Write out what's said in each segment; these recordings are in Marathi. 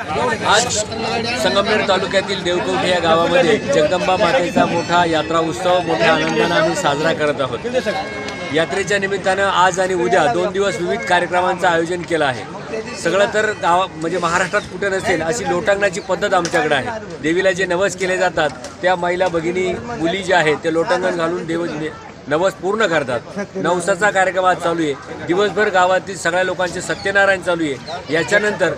आज संगमनेर तालुक्यातील देवकवठे या गावामध्ये जगदंबा मातेचा मोठा यात्रा उत्सव मोठ्या आनंदानं आम्ही साजरा करत आहोत. यात्रेच्या निमित्तानं आज आणि उद्या दोन दिवस विविध कार्यक्रमांचं आयोजन केलं आहे. सगळं तर गावा म्हणजे महाराष्ट्रात कुठे नसेल अशी लोटांगणाची पद्धत आमच्याकडे आहे. देवीला जे नवस केले जातात त्या महिला भगिनी मुली ज्या आहेत ते लोटांगण घालून देव नवस पूर्ण करतात. नवसाचा कार्यक्रम आज चालू आहे. दिवसभर गावातील सगळ्या लोकांचे सत्यनारायण चालू आहे. याच्यानंतर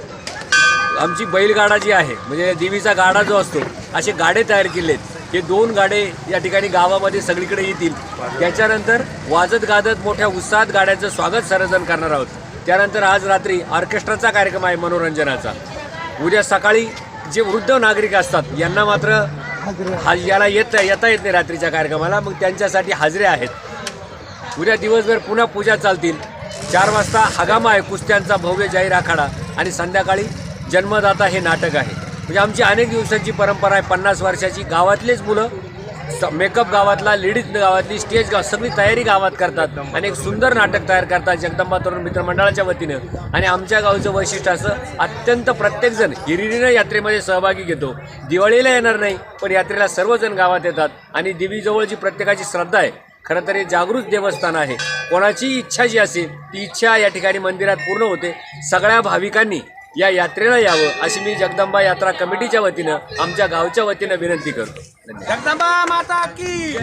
आमची बैलगाडा जी आहे म्हणजे देवीचा गाडा जो असतो असे गाडे तयार केले आहेत हे दोन गाडे या ठिकाणी गावामध्ये सगळीकडे येतील. त्याच्यानंतर वाजत गाजत मोठ्या उत्साहात गाड्यांचं स्वागत सर्वजण करणार आहोत. त्यानंतर आज रात्री ऑर्केस्ट्राचा कार्यक्रम आहे मनोरंजनाचा. उद्या सकाळी जे वृद्ध नागरिक असतात यांना मात्र हा याला येत येता येत नाही रात्रीच्या कार्यक्रमाला मग त्यांच्यासाठी हाजरे आहेत. उद्या दिवसभर पुन्हा पूजा चालतील. चार वाजता हगामा आहे कुस्त्यांचा भव्य जाहीर आखाडा आणि संध्याकाळी जन्मदाता हे नाटक आहे. म्हणजे आमची अनेक दिवसांची परंपरा आहे. पन्नास वर्षाची गावातलेच मुलं स- मेकअप गावातला लेडीज गावातली स्टेज गाव सगळी तयारी गावात करतात. आणि एक सुंदर नाटक तयार करतात जगदंबा तरुण मित्र मंडळाच्या वतीनं. आणि आमच्या गावचं वैशिष्ट्य असं अत्यंत प्रत्येकजण हिरिरीनं यात्रेमध्ये सहभागी घेतो. दिवाळीला येणार नाही पण यात्रेला सर्वजण गावात येतात. आणि देवीजवळ जी प्रत्येकाची श्रद्धा आहे. खरं तर हे जागृत देवस्थान आहे. कोणाची इच्छा जी असेल ती इच्छा या ठिकाणी मंदिरात पूर्ण होते. सगळ्या भाविकांनी या यात्रेला यावं अशी मी जगदंबा यात्रा कमिटीच्या वतीनं आमच्या गावच्या वतीनं विनंती करतो. जगदंबा माता की